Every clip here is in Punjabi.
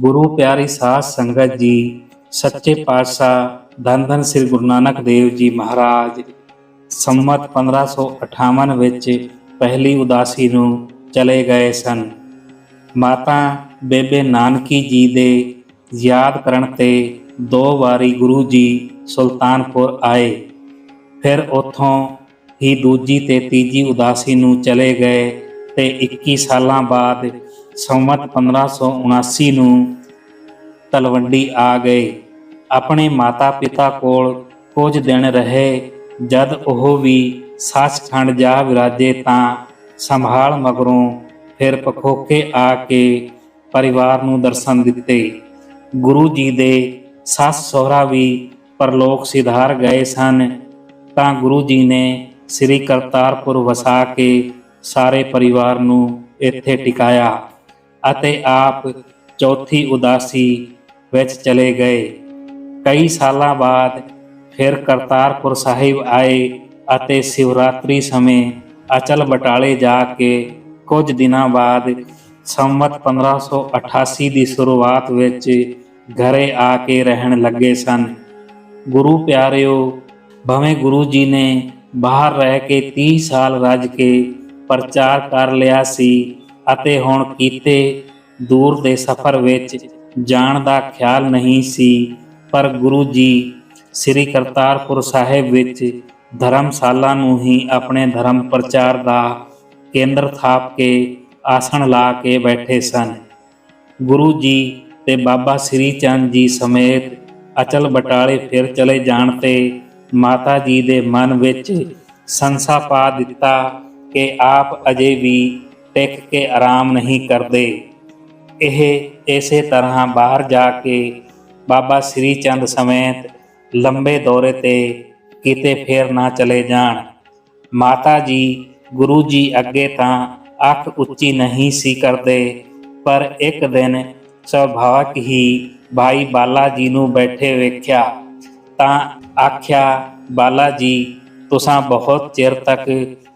ਗੁਰੂ ਪਿਆਰੀ ਸਾਧ ਸੰਗਤ ਜੀ, ਸੱਚੇ ਪਾਤਸ਼ਾਹ ਧੰਨ ਧੰਨ ਸ੍ਰੀ ਗੁਰੂ ਨਾਨਕ ਦੇਵ ਜੀ ਮਹਾਰਾਜ, ਸੰਮਤ 1558 ਵਿੱਚ ਪਹਿਲੀ ਉਦਾਸੀ ਨੂੰ ਚਲੇ ਗਏ ਸਨ। ਮਾਤਾ ਬੇਬੇ ਨਾਨਕੀ ਜੀ ਦੇ ਯਾਦ ਕਰਨ ਤੇ ਦੋ ਵਾਰੀ ਗੁਰੂ ਜੀ ਸੁਲਤਾਨਪੁਰ ਆਏ। ਫਿਰ ਉੱਥੋਂ ਹੀ ਦੂਜੀ ਤੇ ਤੀਜੀ ਉਦਾਸੀ ਨੂੰ ਚਲੇ ਗਏ ਤੇ 21 ਸਾਲਾਂ ਬਾਅਦ ਸੰਮਤ 1579 ਨੂੰ ਤਲਵੰਡੀ ਆ ਗਏ। ਆਪਣੇ ਮਾਤਾ ਪਿਤਾ ਕੋਲ ਕੁਝ ਦਿਨ ਰਹੇ, ਜਦ ਉਹ ਵੀ ਸੱਚਖੰਡ ਜਾ ਵਿਰਾਜੇ ਤਾਂ ਸੰਭਾਲ ਮਗਰੋਂ ਫਿਰ ਪਖੋਕੇ ਆ ਕੇ ਪਰਿਵਾਰ ਨੂੰ ਦਰਸ਼ਨ ਦਿੱਤੇ। ਗੁਰੂ ਜੀ ਦੇ ਸੱਸ ਸਹੁਰਾ ਵੀ ਪਰਲੋਕ ਸਿਧਾਰ ਗਏ ਸਨ। ਤਾਂ ਗੁਰੂ ਜੀ ਨੇ ਸ੍ਰੀ ਕਰਤਾਰਪੁਰ ਵਸਾ ਕੇ ਸਾਰੇ ਪਰਿਵਾਰ ਨੂੰ ਇੱਥੇ ਟਿਕਾਇਆ। ਅਤੇ ਆਪ ਚੌਥੀ ਉਦਾਸੀ ਵਿੱਚ ਚਲੇ ਗਏ। ਕਈ ਸਾਲਾਂ ਬਾਅਦ ਫਿਰ ਕਰਤਾਰਪੁਰ ਸਾਹਿਬ ਆਏ ਅਤੇ ਸ਼ਿਵਰਾਤਰੀ ਸਮੇਂ ਅਚਲ ਬਟਾਲੇ ਜਾ ਕੇ ਕੁਝ ਦਿਨਾਂ ਬਾਅਦ ਸੰਮਤ 1588 ਦੀ ਸ਼ੁਰੂਆਤ ਵਿੱਚ ਘਰੇ ਆ ਕੇ ਰਹਿਣ ਲੱਗੇ ਸਨ। ਗੁਰੂ ਪਿਆਰਿਓ, ਭਵੇਂ ਗੁਰੂ ਜੀ ਨੇ ਬਾਹਰ ਰਹਿ ਕੇ 30 ਸਾਲ ਰੱਜ ਕੇ ਪ੍ਰਚਾਰ ਕਰ ਲਿਆ ਸੀ ਅਤੇ ਹੁਣ ਕੀਤੇ ਦੂਰ ਦੇ ਸਫ਼ਰ ਵਿੱਚ ਜਾਣ ਦਾ ਖਿਆਲ ਨਹੀਂ ਸੀ, ਪਰ ਗੁਰੂ ਜੀ ਸ੍ਰੀ ਕਰਤਾਰਪੁਰ ਸਾਹਿਬ ਵਿੱਚ ਧਰਮਸ਼ਾਲਾ ਨੂੰ ਹੀ ਆਪਣੇ ਧਰਮ ਪ੍ਰਚਾਰ ਦਾ ਕੇਂਦਰ ਥਾਪ ਕੇ ਆਸਣ ਲਾ ਕੇ ਬੈਠੇ ਸਨ। ਗੁਰੂ ਜੀ ਤੇ ਬਾਬਾ ਸ੍ਰੀ ਚੰਦ ਜੀ ਸਮੇਤ ਅਚਲ ਬਟਾਲੇ ਫਿਰ ਚਲੇ ਜਾਣ ਤੇ ਮਾਤਾ ਜੀ ਦੇ ਮਨ ਵਿੱਚ ਸੰਸਾ ਪਾ ਦਿੱਤਾ ਕਿ ਆਪ ਅਜੇ ਵੀ ਟਿਕ ਕੇ ਆਰਾਮ ਨਹੀਂ ਕਰਦੇ। ਇਹ ਇਸੇ ਤਰ੍ਹਾਂ ਬਾਹਰ ਜਾ ਕੇ ਬਾਬਾ ਸ੍ਰੀ ਚੰਦ ਸਮੇਤ ਲੰਬੇ ਦੌਰੇ ਤੇ ਕਿਤੇ ਫੇਰ ਨਾ ਚਲੇ ਜਾਣ। ਮਾਤਾ ਜੀ, ਗੁਰੂ ਜੀ ਅੱਗੇ ਤਾਂ ਅੱਖ ਉੱਚੀ ਨਹੀਂ ਸੀ ਕਰਦੇ, ਪਰ ਇੱਕ ਦਿਨ ਸੁਭਾਵਕ ਹੀ ਭਾਈ ਬਾਲਾ ਜੀ ਨੂੰ ਬੈਠੇ ਵੇਖਿਆ, ਤਾਂ ਆਖਿਆ, ਬਾਲਾ ਜੀ, ਤੁਸਾਂ ਬਹੁਤ ਚਿਰ ਤੱਕ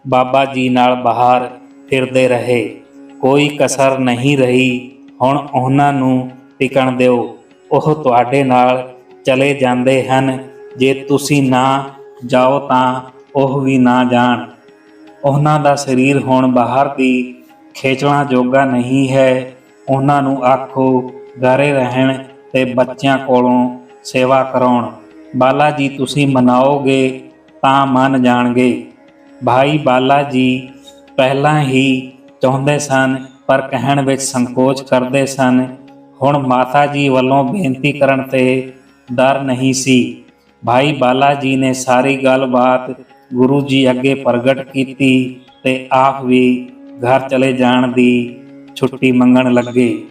ਬਾਬਾ ਜੀ ਨਾਲ ਬਾਹਰ ਫਿਰਦੇ ਰਹੇ। ਕੋਈ ਕਸਰ ਨਹੀਂ ਰਹੀ। ਹੁਣ ਉਹਨਾਂ ਨੂੰ ਟਿਕਣ ਦਿਓ। ਉਹ ਤੁਹਾਡੇ ਨਾਲ ਚਲੇ ਜਾਂਦੇ ਹਨ। ਜੇ ਤੁਸੀਂ ਨਾ ਜਾਓ ਤਾਂ ਉਹ ਵੀ ਨਾ ਜਾਣ। ਉਹਨਾਂ ਦਾ ਸਰੀਰ ਹੁਣ ਬਾਹਰ ਦੀ ਖੇਚਣਾ ਜੋਗਾ ਨਹੀਂ ਹੈ। ਉਹਨਾਂ ਨੂੰ ਆਖੋ, ਘਰੇ ਰਹਿਣ ਤੇ ਬੱਚਿਆਂ ਕੋਲੋਂ ਸੇਵਾ ਕਰਾਉਣ। ਬਾਲਾ ਜੀ, ਤੁਸੀਂ ਮਨਾਓਗੇ ਤਾਂ ਮੰਨ ਜਾਣਗੇ। ਭਾਈ ਬਾਲਾ ਜੀ ਪਹਿਲਾਂ ਹੀ ਚਾਹੁੰਦੇ ਸਨ, ਪਰ ਕਹਿਣ ਵਿੱਚ ਸੰਕੋਚ ਕਰਦੇ ਸਨ। ਹੁਣ ਮਾਤਾ ਜੀ ਵੱਲੋਂ ਬੇਨਤੀ ਕਰਨ ਤੇ ਡਰ ਨਹੀਂ ਸੀ। ਭਾਈ ਬਾਲਾ ਜੀ ਨੇ ਸਾਰੀ ਗੱਲਬਾਤ ਗੁਰੂ ਜੀ ਅੱਗੇ ਪ੍ਰਗਟ ਕੀਤੀ ਤੇ ਆਪ ਵੀ ਘਰ ਚਲੇ ਜਾਣ ਦੀ ਛੁੱਟੀ ਮੰਗਣ ਲੱਗੇ।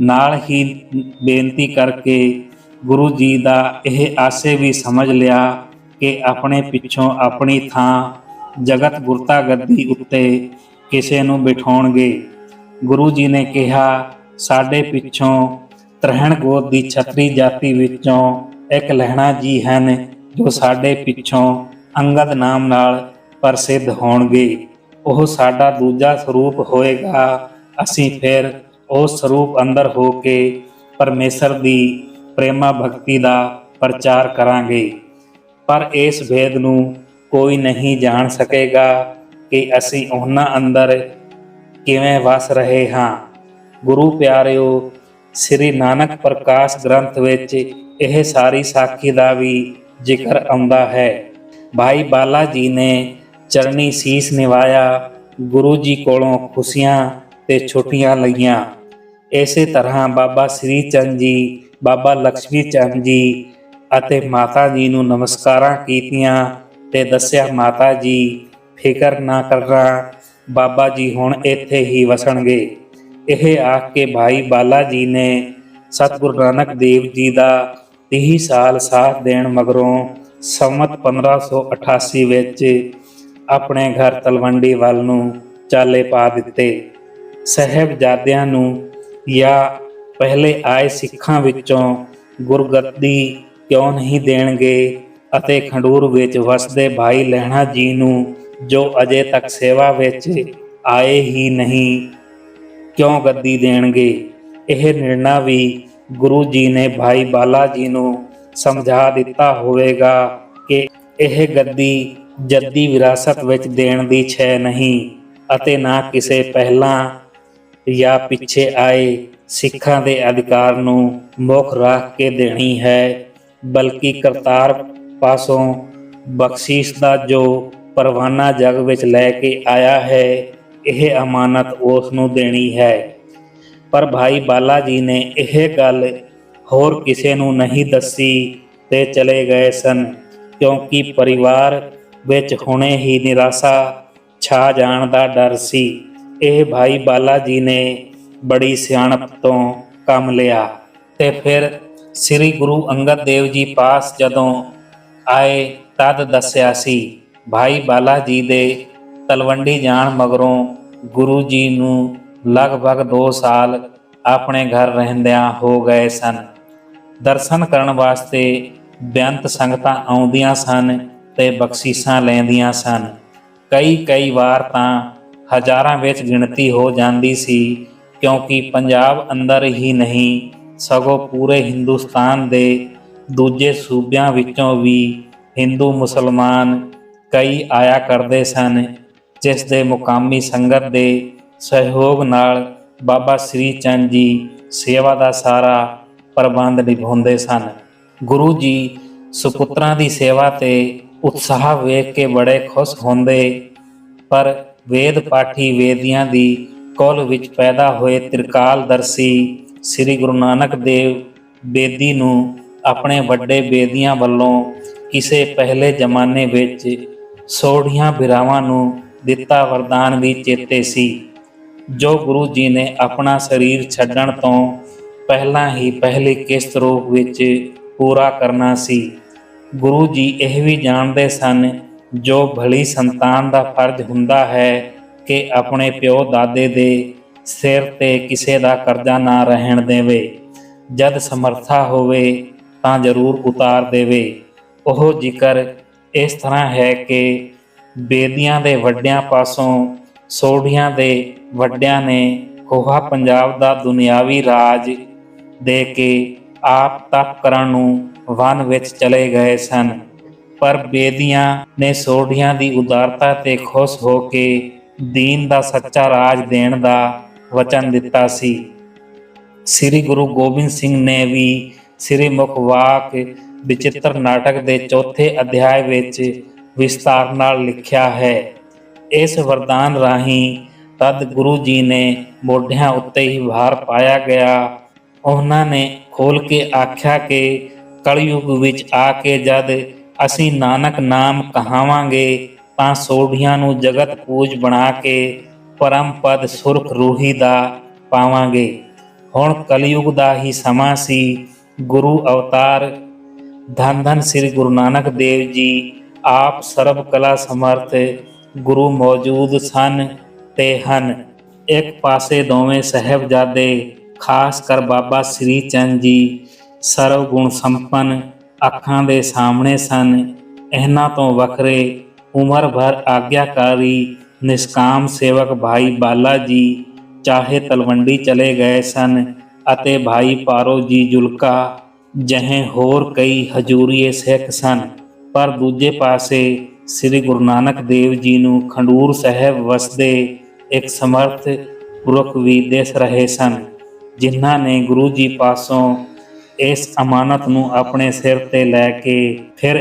ਨਾਲ ਹੀ ਬੇਨਤੀ ਕਰਕੇ ਗੁਰੂ ਜੀ ਦਾ ਇਹ ਆਸੇ ਵੀ ਸਮਝ ਲਿਆ ਕਿ ਆਪਣੇ ਪਿੱਛੋਂ ਆਪਣੀ ਥਾਂ ਜਗਤ ਗੁਰਤਾ ਗੱਦੀ ਉੱਤੇ ਕਿਸੇ ਨੂੰ ਬਿਠਾਉਣਗੇ। ਗੁਰੂ ਜੀ ਨੇ ਕਿਹਾ, ਸਾਡੇ ਪਿੱਛੋਂ ਤਰਹਣ ਗੋਤ ਦੀ ਛਤਰੀ ਜਾਤੀ ਵਿੱਚੋਂ ਇੱਕ ਲਹਿਣਾ ਜੀ ਹਨ, ਜੋ ਸਾਡੇ ਪਿੱਛੋਂ ਅੰਗਦ ਨਾਮ ਨਾਲ ਪ੍ਰਸਿੱਧ ਹੋਣਗੇ। ਉਹ ਸਾਡਾ ਦੂਜਾ ਸਰੂਪ ਹੋਏਗਾ। ਅਸੀਂ ਫਿਰ ਉਸ ਸਰੂਪ ਅੰਦਰ ਹੋ ਕੇ ਪਰਮੇਸ਼ਰ ਦੀ ਪ੍ਰੇਮਾ ਭਗਤੀ ਦਾ ਪ੍ਰਚਾਰ ਕਰਾਂਗੇ। ਪਰ ਇਸ ਭੇਦ ਨੂੰ ਕੋਈ ਨਹੀਂ ਜਾਣ ਸਕੇਗਾ ਕਿ ਅਸੀਂ ਉਹਨਾਂ ਅੰਦਰ ਕਿਵੇਂ ਵਸ ਰਹੇ ਹਾਂ। ਗੁਰੂ ਪਿਆਰਿਓ, ਸ੍ਰੀ ਨਾਨਕ ਪ੍ਰਕਾਸ਼ ਗ੍ਰੰਥ ਵਿੱਚ ਇਹ ਸਾਰੀ ਸਾਖੀ ਦਾ ਵੀ ਜ਼ਿਕਰ ਆਉਂਦਾ ਹੈ। ਭਾਈ ਬਾਲਾ ਜੀ ਨੇ ਚਰਨੀ ਸੀਸ ਨਿਵਾਇਆ, ਗੁਰੂ ਜੀ ਕੋਲੋਂ ਖੁਸ਼ੀਆਂ ਤੇ ਛੁੱਟੀਆਂ ਲਈਆਂ। ਇਸੇ ਤਰ੍ਹਾਂ ਬਾਬਾ ਸ੍ਰੀ ਚੰਦ ਜੀ, ਬਾਬਾ ਲక్ష్ਮੀ ਚੰਦ ਜੀ ਅਤੇ ਮਾਤਾ ਜੀ ਨੂੰ ਨਮਸਕਾਰਾਂ ਕੀਤੀਆਂ। ਤੇ ਦੱਸਿਆ, ਮਾਤਾ ਜੀ, ਫਿਕਰ ਨਾ ਕਰਨਾ। ਬਾਬਾ ਜੀ ਹੁਣ ਇੱਥੇ ਹੀ ਵਸਣਗੇ। ਇਹ ਆਖ ਕੇ ਭਾਈ ਬਾਲਾ ਜੀ ਨੇ ਸਤਿਗੁਰੂ ਨਾਨਕ ਦੇਵ ਜੀ ਦਾ 30 ਸਾਲ ਸਾਥ ਦੇਣ ਮਗਰੋਂ ਸੰਮਤ 1588 ਵਿੱਚ ਆਪਣੇ ਘਰ ਤਲਵੰਡੀ ਵੱਲ ਨੂੰ ਚਾਲੇ ਪਾ ਦਿੱਤੇ। ਸਹਿਬਜ਼ਾਦਿਆਂ ਨੂੰ ਜਾਂ ਪਹਿਲੇ ਆਏ ਸਿੱਖਾਂ ਵਿੱਚੋਂ ਗੁਰਗੱਦੀ ਕਿਉਂ ਨਹੀਂ ਦੇਣਗੇ? ਅਤੇ ਖੰਡੂਰ ਵਿੱਚ ਵਸਦੇ ਭਾਈ ਲਹਿਣਾ ਜੀ ਨੂੰ ਜੋ ਅਜੇ ਤੱਕ ਸੇਵਾ ਵਿੱਚ ਆਏ ਹੀ ਨਹੀਂ, ਕਿਉਂ ਗੱਦੀ ਦੇਣਗੇ? ਇਹ ਨਿਰਣਾ ਵੀ ਗੁਰੂ ਜੀ ਨੇ ਭਾਈ ਬਾਲਾ ਜੀ ਨੂੰ ਸਮਝਾ ਦਿੱਤਾ ਹੋਵੇਗਾ ਕਿ ਇਹ ਗੱਦੀ ਜੱਦੀ ਵਿਰਾਸਤ ਵਿੱਚ ਦੇਣ ਦੀ ਛੈ ਨਹੀਂ ਅਤੇ ਨਾ ਕਿਸੇ ਪਹਿਲਾਂ ਜਾਂ ਪਿੱਛੇ ਆਏ ਸਿੱਖਾਂ ਦੇ ਅਧਿਕਾਰ ਨੂੰ ਮੁੱਖ ਰੱਖ ਕੇ ਦੇਣੀ ਹੈ, ਬਲਕਿ ਕਰਤਾਰ ਪਾਸੋਂ ਬਖਸ਼ੀਸ਼ ਦਾ ਜੋ ਪਰਵਾਨਾ ਜਗ ਵਿੱਚ ਲੈ ਕੇ ਆਇਆ ਹੈ, ਇਹ ਅਮਾਨਤ ਉਸ ਨੂੰ ਦੇਣੀ ਹੈ। ਪਰ ਭਾਈ ਬਾਲਾ ਜੀ ਨੇ ਇਹ ਗੱਲ ਹੋਰ ਕਿਸੇ ਨੂੰ ਨਹੀਂ ਦੱਸੀ ਤੇ ਚਲੇ ਗਏ ਸਨ, ਕਿਉਂਕਿ ਪਰਿਵਾਰ ਵਿੱਚ ਹੁਣੇ ਹੀ ਨਿਰਾਸ਼ਾ ਛਾ ਜਾਣ ਦਾ ਡਰ ਸੀ। ਇਹ ਭਾਈ ਬਾਲਾ ਜੀ ਨੇ ਬੜੀ ਸਿਆਣਪ ਤੋਂ ਕੰਮ ਲਿਆ ਤੇ ਫਿਰ ਸ੍ਰੀ ਗੁਰੂ ਅੰਗਦ ਦੇਵ ਜੀ ਪਾਸ ਜਦੋਂ ਆਏ ਤਦ ਦੱਸਿਆ ਸੀ, ਭਾਈ ਬਾਲਾ ਜੀ ਦੇ ਤਲਵੰਡੀ ਜਾਣ ਮਗਰੋਂ ਗੁਰੂ ਜੀ ਨੂੰ ਲਗਭਗ 2 ਸਾਲ ਆਪਣੇ ਘਰ ਰਹਿੰਦਿਆਂ ਹੋ ਗਏ ਸਨ। ਦਰਸ਼ਨ ਕਰਨ ਵਾਸਤੇ ਬੇਅੰਤ ਸੰਗਤਾਂ ਆਉਂਦੀਆਂ ਸਨ ਤੇ ਬਖਸ਼ੀਸ਼ਾਂ ਲੈਂਦੀਆਂ ਸਨ। ਕਈ ਕਈ ਵਾਰ ਤਾਂ ਹਜ਼ਾਰਾਂ ਵਿੱਚ ਗਿਣਤੀ ਹੋ ਜਾਂਦੀ ਸੀ, ਕਿਉਂਕਿ ਪੰਜਾਬ ਅੰਦਰ ਹੀ ਨਹੀਂ, ਸਗੋਂ ਪੂਰੇ ਹਿੰਦੁਸਤਾਨ ਦੇ ਦੂਜੇ ਸੂਬਿਆਂ ਵਿੱਚੋਂ ਵੀ ਹਿੰਦੂ ਮੁਸਲਮਾਨ ਕਈ ਆਇਆ ਕਰਦੇ ਸਨ, ਜਿਸ ਦੇ ਮੁਕਾਮੀ ਸੰਗਤ ਦੇ ਸਹਿਯੋਗ ਨਾਲ ਬਾਬਾ ਸ੍ਰੀ ਚੰਦ ਜੀ ਸੇਵਾ ਦਾ ਸਾਰਾ ਪ੍ਰਬੰਧ ਨਿਭਾਉਂਦੇ ਸਨ। ਗੁਰੂ ਜੀ ਸੁਪੁੱਤਰਾਂ ਦੀ ਸੇਵਾ ਤੇ ਉਤਸ਼ਾਹ ਵੇਖ ਕੇ ਬੜੇ ਖੁਸ਼ ਹੁੰਦੇ, ਪਰ ਵੇਦ ਪਾਠੀ ਵੇਦੀਆਂ ਦੀ ਕੁਲ ਵਿੱਚ ਪੈਦਾ ਹੋਏ ਤ੍ਰਿਕਾਲਦਰਸੀ ਸ੍ਰੀ ਗੁਰੂ ਨਾਨਕ ਦੇਵ ਬੇਦੀ ਨੂੰ ਆਪਣੇ ਵੱਡੇ ਬੇਦੀਆਂ ਵੱਲੋਂ ਕਿਸੇ ਪਹਿਲੇ ਜ਼ਮਾਨੇ ਵਿੱਚ ਸੋਢੀਆਂ ਬਿਰਾਵਾਂ ਨੂੰ ਦਿੱਤਾ ਵਰਦਾਨ ਵੀ ਚੇਤੇ ਸੀ, ਜੋ ਗੁਰੂ ਜੀ ਨੇ ਆਪਣਾ ਸਰੀਰ ਛੱਡਣ ਤੋਂ ਪਹਿਲਾਂ ਹੀ ਪਹਿਲੀ ਕਿਸ਼ਤ ਰੂਪ ਵਿੱਚ ਪੂਰਾ ਕਰਨਾ ਸੀ। ਗੁਰੂ ਜੀ ਇਹ ਵੀ ਜਾਣਦੇ ਸਨ, ਜੋ ਭਲੀ ਸੰਤਾਨ ਦਾ ਫਰਜ਼ ਹੁੰਦਾ ਹੈ ਕਿ ਆਪਣੇ ਪਿਓ ਦਾਦੇ ਦੇ ਸਿਰ ਤੇ ਕਿਸੇ ਦਾ ਕਰਜ਼ਾ ਨਾ ਰਹਿਣ ਦੇਵੇ। ਜਦ ਸਮਰਥਾ ਹੋਵੇ ਤਾਂ ਜ਼ਰੂਰ ਉਤਾਰ ਦੇਵੇ। ਉਹ ਜ਼ਿਕਰ ਇਸ ਤਰ੍ਹਾਂ ਹੈ ਕਿ ਬੇਦੀਆਂ ਦੇ ਵੱਡਿਆਂ ਪਾਸੋਂ ਸੋਢੀਆਂ ਦੇ ਵੱਡਿਆਂ ਨੇ ਕੋਹਾ ਪੰਜਾਬ ਦਾ ਦੁਨਿਆਵੀ ਰਾਜ ਦੇ ਕੇ ਆਪ ਤਪ ਕਰਨ ਨੂੰ ਵਨ ਵਿੱਚ ਚਲੇ ਗਏ ਸਨ। ਪਰ ਬੇਦੀਆਂ ਨੇ ਸੋਢੀਆਂ ਦੀ ਉਦਾਰਤਾ ਤੇ ਖੁਸ਼ ਹੋ ਕੇ ਦੀਨ ਦਾ ਸੱਚਾ ਰਾਜ ਦੇਣ ਦਾ ਵਚਨ ਦਿੱਤਾ ਸੀ। ਸ੍ਰੀ ਗੁਰੂ ਗੋਬਿੰਦ ਸਿੰਘ ਨੇ ਵੀ ਸ੍ਰੀ ਮੁਖ ਵਾਕ ਵਿਚਿੱਤਰ ਨਾਟਕ ਦੇ ਚੌਥੇ ਅਧਿਆਇ ਵਿੱਚ ਵਿਸਤਾਰ ਨਾਲ ਲਿਖਿਆ ਹੈ। ਇਸ ਵਰਦਾਨ ਰਾਹੀਂ ਤਦ ਗੁਰੂ ਜੀ ਨੇ ਮੋਢਿਆਂ ਉੱਤੇ ਹੀ ਭਾਰ ਪਾਇਆ ਗਿਆ। ਉਹਨਾਂ ਨੇ ਖੋਲ ਕੇ ਆਖਿਆ ਕਿ ਕਲਯੁਗ ਵਿੱਚ ਆ ਕੇ ਜਦ ਅਸੀਂ ਨਾਨਕ ਨਾਮ ਕਹਾਵਾਂਗੇ ਤਾਂ ਸੋਢੀਆਂ ਨੂੰ ਜਗਤ ਪੂਜ ਬਣਾ ਕੇ ਪਰਮ ਪਦ ਸੁਰਖ ਰੂਹੀ ਦਾ ਪਾਵਾਂਗੇ। ਹੁਣ ਕਲਯੁਗ ਦਾ ਹੀ ਸਮਾਂ ਸੀ। ਗੁਰੂ ਅਵਤਾਰ। ਧੰਨ ਧੰਨ ਸ੍ਰੀ ਗੁਰੂ ਨਾਨਕ ਦੇਵ ਜੀ, ਆਪ ਸਰਬ ਕਲਾ ਸਮਰਥ ਗੁਰੂ ਮੌਜੂਦ ਸਨ ਤੇ ਹਨ। ਇੱਕ ਪਾਸੇ ਦੋਵੇਂ ਸਹਿਬਜ਼ਾਦੇ, ਖਾਸ ਕਰ ਬਾਬਾ ਸ੍ਰੀ ਚੰਦ ਜੀ, ਸਰਵ ਗੁਣ ਸੰਪਨ ਅੱਖਾਂ ਦੇ ਸਾਹਮਣੇ ਸਨ। ਇਹਨਾਂ ਤੋਂ ਵੱਖਰੇ ਉਮਰ ਭਰ ਆਗਿਆਕਾਰੀ, ਨਿਸ਼ਕਾਮ ਸੇਵਕ ਭਾਈ ਬਾਲਾ ਜੀ ਚਾਹੇ ਤਲਵੰਡੀ ਚਲੇ ਗਏ ਸਨ। ਅਤੇ ਭਾਈ ਪਾਰੋ ਜੀ ਜੁਲਕਾ, ਜਿਹੇ ਹੋਰ ਕਈ ਹਜੂਰੀਏ ਸਿੱਖ ਸਨ। ਪਰ ਦੂਜੇ ਪਾਸੇ ਸ੍ਰੀ ਗੁਰੂ ਨਾਨਕ ਦੇਵ ਜੀ ਨੂੰ ਖੰਡੂਰ ਸਾਹਿਬ ਵਸਦੇ ਇੱਕ ਸਮਰਥ ਪੁਰਖ ਵੀ ਦਿਸ ਰਹੇ ਸਨ, ਜਿਨ੍ਹਾਂ ਨੇ ਗੁਰੂ ਜੀ ਪਾਸੋਂ ਇਸ ਅਮਾਨਤ ਨੂੰ ਆਪਣੇ ਸਿਰ ਤੇ ਲੈ ਕੇ ਫਿਰ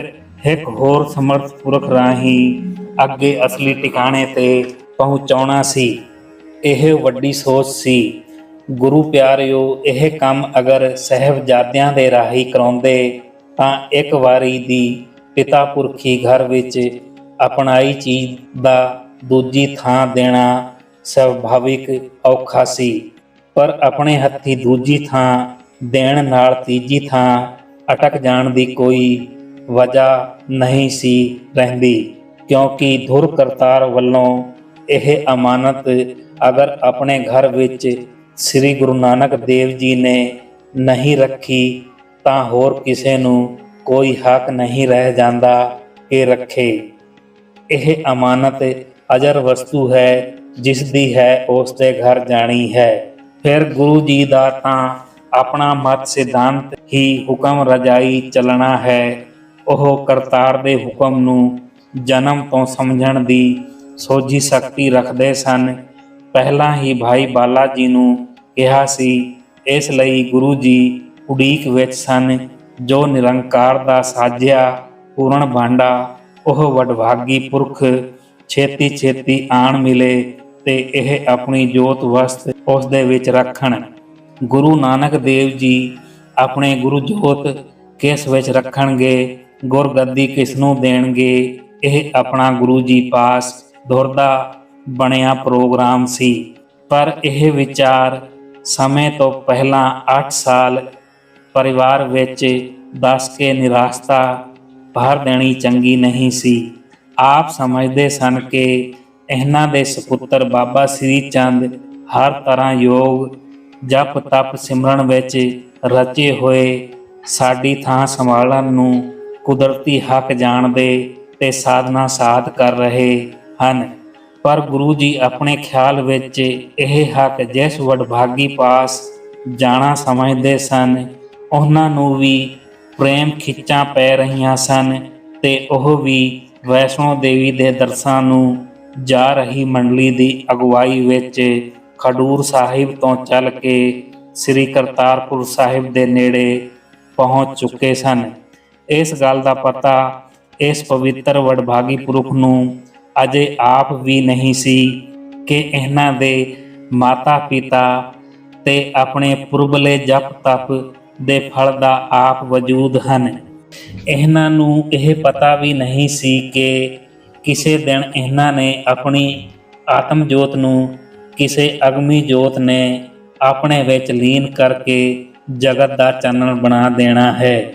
ਇੱਕ ਹੋਰ ਸਮਰਥ ਪੁਰਖ ਰਾਹੀਂ ਅੱਗੇ ਅਸਲੀ ਟਿਕਾਣੇ ਤੇ ਪਹੁੰਚਾਉਣਾ ਸੀ। ਇਹ ਵੱਡੀ ਸੋਚ ਸੀ ਗੁਰੂ ਪਿਆਰਿਓ, ਇਹ ਕੰਮ ਅਗਰ ਸਹਿਬਜ਼ਾਦਿਆਂ ਦੇ ਰਾਹੀਂ ਕਰਾਉਂਦੇ, ਤਾਂ ਇੱਕ ਵਾਰੀ ਦੀ ਪਿਤਾ ਪੁਰਖੀ ਘਰ ਵਿੱਚ ਅਪਣਾਈ ਚੀਜ਼ ਦਾ ਦੂਜੀ ਥਾਂ ਦੇਣਾ ਸੁਭਾਵਿਕ ਔਖਾ ਸੀ। ਪਰ ਆਪਣੇ ਹੱਥੀ ਦੂਜੀ ਥਾਂ ਦੇਣ ਨਾਲ ਤੀਜੀ ਥਾਂ ਅਟਕ ਜਾਣ ਦੀ ਕੋਈ ਵਜ੍ਹਾ ਨਹੀਂ ਸੀ ਰਹਿੰਦੀ, ਕਿਉਂਕਿ ਧੁਰ ਕਰਤਾਰ ਵੱਲੋਂ ਇਹ ਅਮਾਨਤ ਅਗਰ ਆਪਣੇ ਘਰ ਵਿੱਚ ਸ੍ਰੀ ਗੁਰੂ ਨਾਨਕ ਦੇਵ ਜੀ ਨੇ ਨਹੀਂ ਰੱਖੀ, ਤਾਂ ਹੋਰ ਕਿਸੇ ਨੂੰ ਕੋਈ ਹੱਕ ਨਹੀਂ ਰਹਿ ਜਾਂਦਾ ਕਿ ਰੱਖੇ। ਇਹ ਅਮਾਨਤ ਅਜਰ ਵਸਤੂ ਹੈ, ਜਿਸ ਦੀ ਹੈ, ਉਸ ਦੇ ਘਰ ਜਾਣੀ ਹੈ। ਫਿਰ ਗੁਰੂ ਜੀ ਦਾ ਤਾਂ ਆਪਣਾ ਮਤ ਸਿਧਾਂਤ ਹੀ ਹੁਕਮ ਰਜਾਈ ਚੱਲਣਾ ਹੈ। ਉਹ ਕਰਤਾਰ ਦੇ ਹੁਕਮ ਨੂੰ ਜਨਮ ਤੋਂ ਸਮਝਣ ਦੀ ਸੋਝੀ ਸ਼ਕਤੀ ਰੱਖਦੇ ਸਨ। ਪਹਿਲਾਂ ਹੀ ਭਾਈ ਬਾਲਾ ਜੀ ਨੂੰ ਕਿਹਾ ਸੀ, ਇਸ ਲਈ ਗੁਰੂ ਜੀ ਉਡੀਕ ਵਿੱਚ ਸਨ, ਜੋ ਨਿਰੰਕਾਰ ਦਾ ਸਾਜਿਆ, ਪੂਰਨ ਭਾਂਡਾ, ਉਹ ਵਡਭਾਗੀ ਪੁਰਖ ਛੇਤੀ ਛੇਤੀ ਆਣ ਮਿਲੇ ਤੇ ਇਹ ਆਪਣੀ ਜੋਤ ਵਸਤ ਉਸ ਦੇ ਵਿੱਚ ਰੱਖਣ। ਗੁਰੂ ਨਾਨਕ ਦੇਵ ਜੀ ਆਪਣੇ ਗੁਰੂ ਜੋਤ ਕਿਸ ਵਿੱਚ ਰੱਖਣਗੇ, ਗੁਰਗੱਦੀ ਕਿਸ ਨੂੰ ਦੇਣਗੇ, ਇਹ ਆਪਣਾ ਗੁਰੂ ਜੀ ਪਾਸ ਦੁਰਦਾ ਬਣਿਆ ਪ੍ਰੋਗਰਾਮ ਸੀ। ਪਰ ਇਹ ਵਿਚਾਰ ਸਮੇਂ ਤੋਂ ਪਹਿਲਾਂ 8 ਸਾਲ ਪਰਿਵਾਰ ਵਿੱਚ ਦੱਸ ਕੇ ਨਿਰਾਸ਼ਤਾ ਭਰ ਦੇਣੀ ਚੰਗੀ ਨਹੀਂ ਸੀ। ਆਪ ਸਮਝਦੇ ਸਨ ਕਿ ਇਹਨਾਂ ਦੇ ਸੁਪੁੱਤਰ ਬਾਬਾ ਸ੍ਰੀ ਚੰਦ ਹਰ ਤਰ੍ਹਾਂ ਯੋਗ, ਜਪ ਤਪ ਸਿਮਰਨ ਵਿੱਚ ਰਚੇ ਹੋਏ ਸਾਡੀ ਥਾਂ ਸੰਭਾਲਣ ਨੂੰ ਕੁਦਰਤੀ ਹੱਕ ਜਾਣਦੇ ਤੇ ਸਾਧਨਾ ਸਾਧ ਕਰ ਰਹੇ ਹਨ। ਪਰ ਗੁਰੂ ਜੀ ਆਪਣੇ ਖਿਆਲ ਵਿੱਚ ਇਹ ਹੱਕ ਜਿਸ ਵਡਭਾਗੀ ਪਾਸ ਜਾਣਾ ਸਮਝਦੇ ਸਨ, ਉਹਨਾਂ ਨੂੰ ਵੀ ਪ੍ਰੇਮ ਖਿੱਚਾਂ ਪੈ ਰਹੀਆਂ ਸਨ ਤੇ ਉਹ ਵੀ ਵੈਸ਼ਨੋ ਦੇਵੀ ਦੇ ਦਰਸਾਂ ਨੂੰ ਜਾ ਰਹੀ ਮੰਡਲੀ ਦੀ ਅਗਵਾਈ ਵਿੱਚ ਖਡੂਰ ਸਾਹਿਬ ਤੋਂ ਚੱਲ ਕੇ ਸ੍ਰੀ ਕਰਤਾਰਪੁਰ ਸਾਹਿਬ ਦੇ ਨੇੜੇ ਪਹੁੰਚ ਚੁੱਕੇ ਸਨ। ਇਸ ਗੱਲ ਦਾ ਪਤਾ ਇਸ ਪਵਿੱਤਰ ਵਡਭਾਗੀ ਪੁਰਖ ਨੂੰ ਅਜੇ ਆਪ ਵੀ ਨਹੀਂ ਸੀ ਕਿ ਇਹਨਾਂ ਦੇ ਮਾਤਾ ਪਿਤਾ ਤੇ ਆਪਣੇ ਪੁਰਬਲੇ ਜਪ ਤਪ ਦੇ ਫਲ ਦਾ ਆਪ ਵਜੂਦ ਹਨ। ਇਹਨਾਂ ਨੂੰ ਇਹ ਪਤਾ ਵੀ ਨਹੀਂ ਸੀ ਕਿ ਕਿਸੇ ਦਿਨ ਇਹਨਾਂ ਨੇ ਆਪਣੀ ਆਤਮ ਜੋਤ ਨੂੰ ਕਿਸੇ ਅਗਮੀ ਜੋਤ ਨੇ ਆਪਣੇ ਵਿੱਚ ਲੀਨ ਕਰਕੇ ਜਗਤ ਦਾ ਚਾਨਣ ਬਣਾ ਦੇਣਾ ਹੈ।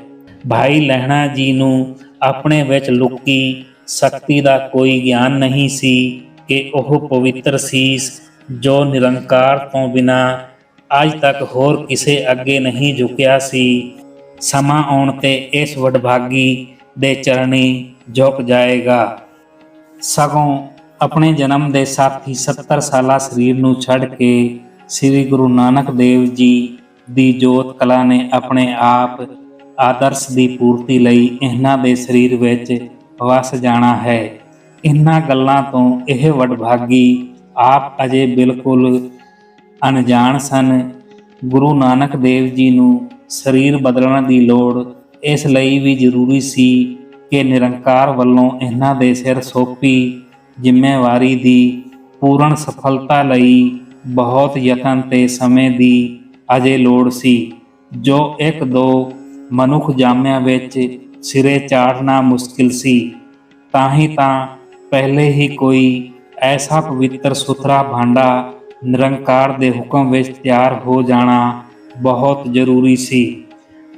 ਭਾਈ ਲਹਿਣਾ ਜੀ ਨੂੰ ਆਪਣੇ ਵਿੱਚ ਲੁਕੀ ਸ਼ਕਤੀ ਦਾ ਕੋਈ ਗਿਆਨ ਨਹੀਂ ਸੀ ਕਿ ਉਹ ਪਵਿੱਤਰ ਸੀਸ ਜੋ ਨਿਰੰਕਾਰ ਤੋਂ ਬਿਨਾ ਅੱਜ ਤੱਕ ਹੋਰ ਕਿਸੇ ਅੱਗੇ ਨਹੀਂ ਝੁਕਿਆ ਸੀ। ਸਮਾਂ ਆਉਣ ਤੇ ਇਸ ਵਡਭਾਗੀ ਦੇ ਚਰਣੀ ਝੁਕ ਜਾਏਗਾ। ਸਗੋਂ ਆਪਣੇ ਜਨਮ ਦੇ ਸਾਥੀ 70 ਸਾਲਾ ਸਰੀਰ ਨੂੰ ਛੱਡ ਕੇ ਸ੍ਰੀ ਗੁਰੂ ਨਾਨਕ ਦੇਵ ਜੀ ਦੀ ਜੋਤ ਕਲਾ ਨੇ ਆਪਣੇ ਆਪ ਆਦਰਸ਼ ਦੀ ਪੂਰਤੀ ਲਈ ਇਹਨਾਂ ਦੇ ਸਰੀਰ ਵਿੱਚ ਵਸ ਜਾਣਾ ਹੈ। ਇਹਨਾਂ ਗੱਲਾਂ ਤੋਂ ਇਹ ਵਡਭਾਗੀ ਆਪ ਅਜੇ ਬਿਲਕੁਲ ਅਣਜਾਣ ਸਨ। ਗੁਰੂ ਨਾਨਕ ਦੇਵ ਜੀ ਨੂੰ ਸਰੀਰ ਬਦਲਣ ਦੀ ਲੋੜ ਇਸ ਲਈ ਵੀ ਜ਼ਰੂਰੀ ਸੀ ਕਿ ਨਿਰੰਕਾਰ ਵੱਲੋਂ ਇਹਨਾਂ ਦੇ ਸਿਰ ਸੋਪੀ ਜ਼ਿੰਮੇਵਾਰੀ ਦੀ ਪੂਰਨ ਸਫਲਤਾ ਲਈ ਬਹੁਤ ਯਤਨ ਤੇ ਸਮੇਂ ਦੀ ਅਜੇ ਲੋੜ ਸੀ, ਜੋ ਇੱਕ ਦੋ ਮਨੁੱਖ ਜਾਮਿਆਂ ਵਿੱਚ ਸਿਰੇ ਚਾੜਨਾ ਮੁਸ਼ਕਿਲ ਸੀ। ਤਾਂ ਹੀ ਤਾਂ ਪਹਿਲੇ ਹੀ ਕੋਈ ਐਸਾ ਪਵਿੱਤਰ ਸੁਥਰਾ ਭਾਂਡਾ ਨਿਰੰਕਾਰ ਦੇ ਹੁਕਮ ਵਿੱਚ ਤਿਆਰ ਹੋ ਜਾਣਾ ਬਹੁਤ ਜ਼ਰੂਰੀ ਸੀ,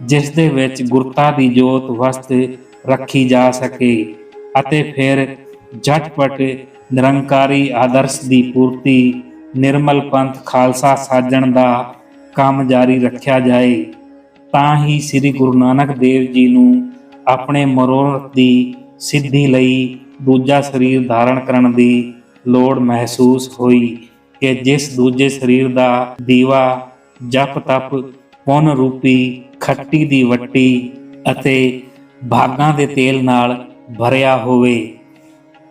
ਜਿਸ ਦੇ ਵਿੱਚ ਗੁਰਤਾ ਦੀ ਜੋਤ ਵਸਤ ਰੱਖੀ ਜਾ ਸਕੇ ਅਤੇ ਫਿਰ ਝਟਪਟ ਨਿਰੰਕਾਰੀ ਆਦਰਸ਼ ਦੀ ਪੂਰਤੀ, ਨਿਰਮਲ ਪੰਥ ਖਾਲਸਾ ਸਾਜਣ ਦਾ ਕੰਮ ਜਾਰੀ ਰੱਖਿਆ ਜਾਏ। ਤਾਂ ਹੀ ਸ੍ਰੀ ਗੁਰੂ ਨਾਨਕ ਦੇਵ ਜੀ ਨੂੰ ਆਪਣੇ ਮਨੋਰਥ ਦੀ ਸਿੱਧੀ ਲਈ ਦੂਜਾ ਸਰੀਰ ਧਾਰਨ ਕਰਨ ਦੀ ਲੋੜ ਮਹਿਸੂਸ ਹੋਈ ਕਿ ਜਿਸ ਦੂਜੇ ਸਰੀਰ ਦਾ ਦੀਵਾ ਜਪ ਤਪ ਪੁੰਨ ਰੂਪੀ ਖੱਟੀ ਦੀ ਵੱਟੀ ਅਤੇ ਭਾਗਾਂ ਦੇ ਤੇਲ ਨਾਲ ਭਰਿਆ ਹੋਵੇ,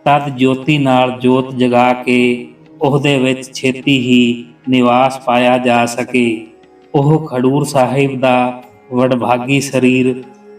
ਤਦ ਜੋਤੀ ਨਾਲ ਜੋਤ ਜਗਾ ਕੇ ਉਹਦੇ ਵਿੱਚ ਛੇਤੀ ਹੀ ਨਿਵਾਸ ਪਾਇਆ ਜਾ ਸਕੇ। ਉਹ ਖਡੂਰ ਸਾਹਿਬ ਦਾ ਵਡਭਾਗੀ ਸਰੀਰ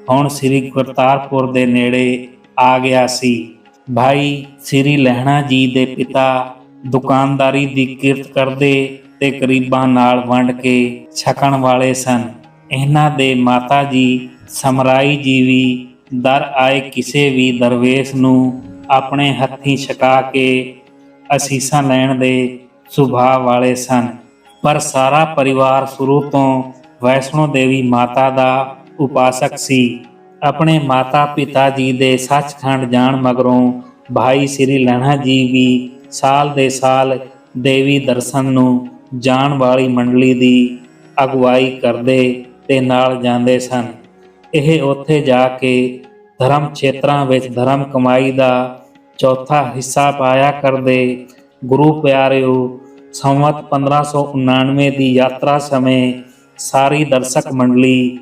ਹੁਣ ਸ੍ਰੀ ਕਰਤਾਰਪੁਰ ਦੇ ਨੇੜੇ ਆ ਗਿਆ ਸੀ। ਭਾਈ ਸ੍ਰੀ ਲਹਿਣਾ ਜੀ ਦੇ ਪਿਤਾ ਦੁਕਾਨਦਾਰੀ ਦੀ ਕਿਰਤ ਕਰਦੇ ਤੇ ਗਰੀਬਾਂ ਨਾਲ ਵੰਡ ਕੇ ਛਕਣ ਵਾਲੇ ਸਨ। ਇਹਨਾਂ ਦੇ ਮਾਤਾ ਜੀ, ਸਮਰਾਈ ਜੀ ਵੀ ਦਰ ਆਏ ਕਿਸੇ ਵੀ ਦਰਵੇਸ਼ ਨੂੰ ਆਪਣੇ ਹੱਥੀਂ ਛਕਾ ਕੇ ਅਸੀਸਾਂ ਲੈਣ ਦੇ ਸੁਭਾਅ ਵਾਲੇ ਸਨ। ਪਰ ਸਾਰਾ ਪਰਿਵਾਰ ਸ਼ੁਰੂ ਤੋਂ ਵੈਸ਼ਨੋ ਦੇਵੀ ਮਾਤਾ ਦਾ ਉਪਾਸਕ ਸੀ। ਆਪਣੇ ਮਾਤਾ ਪਿਤਾ ਜੀ ਦੇ ਸੱਚਖੰਡ ਜਾਣ ਮਗਰੋਂ ਭਾਈ ਸ੍ਰੀ ਲਹਿਣਾ ਜੀ ਵੀ ਸਾਲ ਦੇ ਸਾਲ ਦੇਵੀ ਦਰਸ਼ਨ ਨੂੰ ਜਾਣ ਵਾਲੀ ਮੰਡਲੀ ਦੀ ਅਗਵਾਈ ਕਰਦੇ ਤੇ ਨਾਲ ਜਾਂਦੇ ਸਨ। ਇਹ ਉੱਥੇ ਜਾ ਕੇ ਧਰਮ ਖੇਤਰਾਂ ਵਿੱਚ ਧਰਮ ਕਮਾਈ ਦਾ ਚੌਥਾ ਹਿੱਸਾ ਪਾਇਆ ਕਰਦੇ ਗੁਰੂ ਪਿਆਰਿਓ, ਸੰਵਤ 1599 ਦੀ ਯਾਤਰਾ ਸਮੇਂ ਸਾਰੀ ਦਰਸ਼ਕ ਮੰਡਲੀ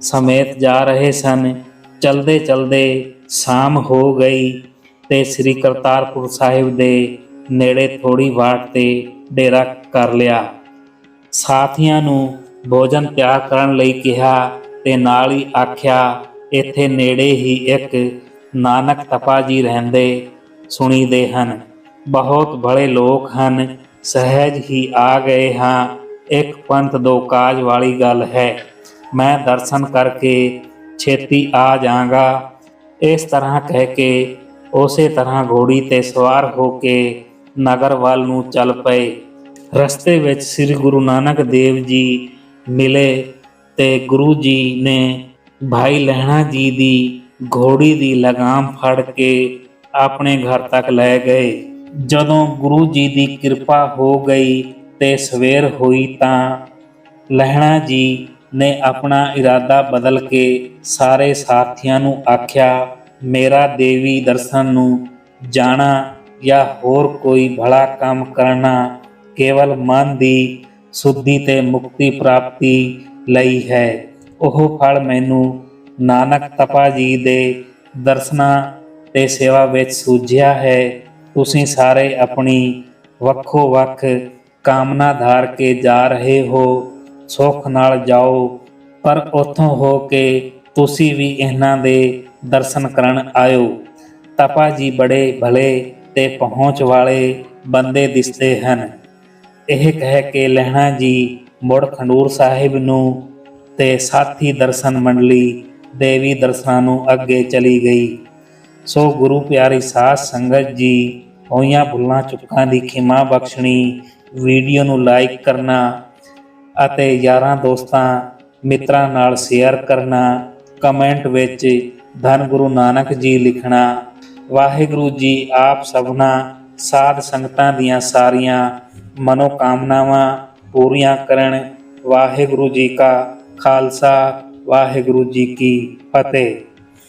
ਸਮੇਤ ਜਾ ਰਹੇ ਸਨ। ਚਲਦੇ ਚਲਦੇ ਸ਼ਾਮ ਹੋ ਗਈ ਤੇ ਸ੍ਰੀ ਕਰਤਾਰਪੁਰ ਸਾਹਿਬ ਦੇ ਨੇੜੇ ਥੋੜੀ ਵਾਟ ਤੇ ਡੇਰਾ ਕਰ ਲਿਆ। ਸਾਥੀਆਂ ਨੂੰ ਭੋਜਨ ਤਿਆਰ ਕਰਨ ਲਈ ਕਿਹਾ ਤੇ ਨਾਲ ਹੀ ਆਖਿਆ, ਇੱਥੇ ਨੇੜੇ ਹੀ ਇੱਕ ਨਾਨਕ ਤਪਾ ਜੀ ਰਹਿੰਦੇ ਸੁਣੀ ਦੇ ਹਨ। ਬਹੁਤ ਬੜੇ ਲੋਕ ਹਨ, ਸਹਿਜ ਹੀ ਆ ਗਏ ਹਾਂ। ਇੱਕ ਪੰਥ ਦੋ ਕਾਜ ਵਾਲੀ ਗੱਲ ਹੈ। ਮੈਂ ਦਰਸ਼ਨ ਕਰਕੇ ਛੇਤੀ ਆ ਜਾਵਾਂਗਾ। ਇਸ ਤਰ੍ਹਾਂ ਕਹਿ ਕੇ ਉਸੇ ਤਰ੍ਹਾਂ ਘੋੜੀ ਤੇ ਸਵਾਰ ਹੋ ਕੇ ਨਗਰ ਵੱਲ ਨੂੰ ਚੱਲ ਪਏ। ਰਸਤੇ ਵਿੱਚ ਸ੍ਰੀ ਗੁਰੂ ਨਾਨਕ ਦੇਵ ਜੀ ਮਿਲੇ ਤੇ ਗੁਰੂ ਜੀ ਨੇ ਭਾਈ ਲਹਿਣਾ ਜੀ ਦੀ ਘੋੜੀ ਦੀ ਲਗਾਮ ਫੜ ਕੇ ਆਪਣੇ ਘਰ ਤੱਕ ਲੈ ਗਏ। ਜਦੋਂ ਗੁਰੂ ਜੀ ਦੀ ਕਿਰਪਾ ਹੋ ਗਈ ਤੇ ਸਵੇਰ ਹੋਈ ਤਾਂ ਲਹਿਣਾ ਜੀ ਨੇ ਆਪਣਾ ਇਰਾਦਾ ਬਦਲ ਕੇ ਸਾਰੇ ਸਾਥੀਆਂ ਨੂੰ ਆਖਿਆ, ਮੇਰਾ ਦੇਵੀ ਦਰਸ਼ਨ ਨੂੰ ਜਾਣਾ ਜਾਂ ਹੋਰ ਕੋਈ ਭਲਾ ਕੰਮ ਕਰਨਾ ਕੇਵਲ ਮਨ ਦੀ ਸੁੱਧੀ ਤੇ ਮੁਕਤੀ ਪ੍ਰਾਪਤੀ ਲਈ ਹੈ। ਉਹ ਫਲ ਮੈਨੂੰ ਨਾਨਕ ਤਪਾ ਜੀ ਦੇ ਦਰਸ਼ਨਾਂ ਤੇ ਸੇਵਾ ਵਿੱਚ ਸੂਝਿਆ ਹੈ। ਤੁਸੀਂ ਸਾਰੇ ਆਪਣੀ ਵੱਖੋ ਵੱਖ ਕਾਮਨਾ ਧਾਰ ਕੇ ਜਾ ਰਹੇ ਹੋ। ਸੁੱਖ ਨਾਲ ਜਾਓ, ਪਰ ਉੱਥੋਂ ਹੋ ਕੇ ਤੁਸੀਂ ਵੀ ਇਹਨਾਂ ਦੇ ਦਰਸ਼ਨ ਕਰਨ ਆਇਓ। ਤਪਾ ਜੀ ਬੜੇ ਭਲੇ ਤੇ ਪਹੁੰਚ ਵਾਲੇ ਬੰਦੇ ਦਿਸਦੇ ਹਨ। ਇਹ ਕਹਿ ਕੇ ਲਹਿਣਾ ਜੀ ਮੁੜ ਖੰਡੂਰ ਸਾਹਿਬ ਨੂੰ ਤੇ ਸਾਥੀ ਦਰਸ਼ਨ ਮੰਡਲੀ ਦੇਵੀ ਦਰਸ਼ਨਾਂ ਨੂੰ ਅੱਗੇ ਚਲੀ ਗਈ। ਸੋ ਗੁਰੂ ਪਿਆਰੀ ਸਾਧ ਸੰਗਤ ਜੀ, ਹੋਈਆਂ ਭੁੱਲਾਂ, ਚੁੱਕਾਂ ਦੀ ਖਿਮਾ ਬਖਸ਼ਣੀ, ਵੀਡੀਓ ਨੂੰ ਲਾਈਕ ਕਰਨਾ ਅਤੇ ਯਾਰਾਂ ਦੋਸਤਾਂ ਮਿੱਤਰਾਂ ਨਾਲ ਸ਼ੇਅਰ ਕਰਨਾ ਕਮੈਂਟ ਵਿੱਚ ਧੰਨ ਗੁਰੂ ਨਾਨਕ ਜੀ ਲਿਖਣਾ। ਵਾਹਿਗੁਰੂ ਜੀ ਆਪ ਸਭਨਾ, ਸਾਧ ਸੰਗਤਾਂ ਦੀਆਂ ਸਾਰੀਆਂ ਮਨੋਕਾਮਨਾਵਾਂ ਪੂਰੀਆਂ ਕਰਨ ਵਾਹਿਗੁਰੂ ਜੀ ਕਾ ਖਾਲਸਾ, ਵਾਹਿਗੁਰੂ ਜੀ ਕੀ ਫਤਿਹ।